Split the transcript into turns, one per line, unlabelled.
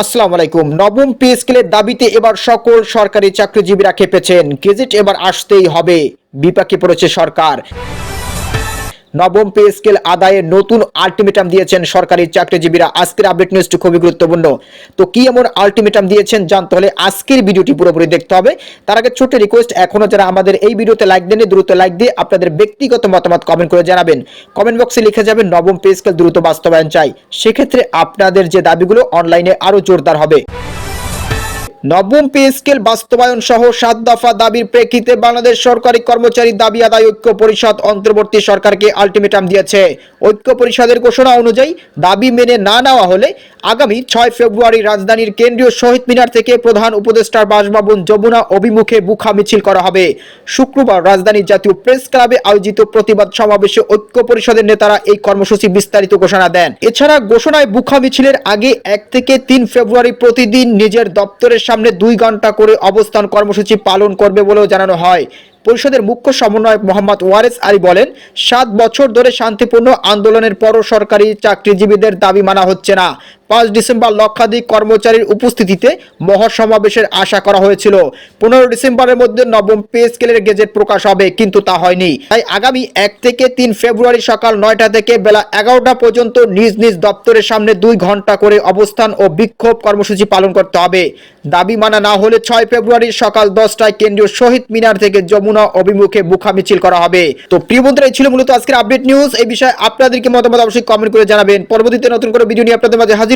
আসসালামু আলাইকুম। নবম পে স্কেলের দাবিতে এবার সকল সরকারি চাকরিজীবীরা খেপেছেন। গেজেট এবার আসতেই হবে। বিপাকে পড়েছে সরকার। নবম পে স্কেল আদায়ে নতুন আলটিমেটাম দিয়েছেন সরকারি চাকরিজীবীরা। আজকের আপডেট নিউজটি খুবই গুরুত্বপূর্ণ। তো কি এমন আলটিমেটাম দিয়েছেন জানতে হলে আজকের ভিডিওটি পুরোপুরি দেখতে হবে। তার আগে ছোট রিকোয়েস্ট এখনও যারা আমাদের এই ভিডিওতে লাইক দেন দ্রুত লাইক দিয়ে আপনাদের ব্যক্তিগত মতামত কমেন্ট করে জানাবেন। কমেন্ট বক্সে লিখে যাবেন নবম পে স্কেল দ্রুত বাস্তবায়ন চাই। সেক্ষেত্রে আপনাদের যে দাবিগুলো অনলাইনে আরও জোরদার হবে। নবম পে স্কেল বাস্তবায়ন সহ সাত দফা দাবির প্রেক্ষিতে বাংলাদেশ সরকারি কর্মচারী দাবি আদায় ঐক্য পরিষদ অন্তর্বর্তী সরকারকে আলটিমেটাম দিয়েছে। ঐক্য পরিষদের ঘোষণা অনুযায়ী দাবি মেনে না নেওয়া হলে আগামী ছয় ফেব্রুয়ারি রাজধানীর কেন্দ্রীয় শহীদ মিনার থেকে প্রধান উপদেষ্টার বাসভবন যমুনা অভিমুখে বুখা মিছিল করা হবে। শুক্রবার রাজধানীর জাতীয় প্রেস ক্লাবে আয়োজিত প্রতিবাদ সমাবেশে ঐক্য পরিষদের নেতারা এই কর্মসূচি বিস্তারিত ঘোষণা দেন। এছাড়া ঘোষণায় বুখা মিছিলের আগে এক থেকে তিন ফেব্রুয়ারি প্রতিদিন নিজের দপ্তরের সামনে দুই ঘণ্টা করে অবস্থান কর্মসূচি পালন করবে বলেও জানানো হয়। পরিষদের মুখ্য সমন্বয়ক মোহাম্মদ ওয়ারেস আলী বলেন, সাত বছর ধরে শান্তিপূর্ণ আন্দোলনের পরও সরকারি চাকরিজীবীদের দাবি মানা হচ্ছে না। পাঁচ ডিসেম্বর লক্ষাধিক কর্মচারীর উপস্থিতিতে মহাসমাবেশের আশা করা হয়েছিল। পনেরো ডিসেম্বরের মধ্যে নবম পে স্কেলের গেজেট প্রকাশ হবে, কিন্তু তা হয়নি। তাই আগামী এক থেকে তিন ফেব্রুয়ারি সকাল নয়টা থেকে বেলা এগারোটা পর্যন্ত নিজ নিজ দপ্তরের সামনে দুই ঘণ্টা করে অবস্থান ও বিক্ষোভ কর্মসূচি পালন করতে হবে। দাবি মানা না হলে ছয় ফেব্রুয়ারি সকাল দশটায় কেন্দ্রীয় শহীদ মিনার থেকে যমুনা অভিমুখে বুখা মিছিল করা হবে। তো প্রিয় বন্ধুরা ছিল মূলত আজকের আপডেট নিউজ এই বিষয়ে আপনাদেরকে মতামত অবশ্যই কমেন্ট করে জানাবেন। পরবর্তীতে নতুন করে ভিডিও নিয়ে আপনাদের মাঝে হাজির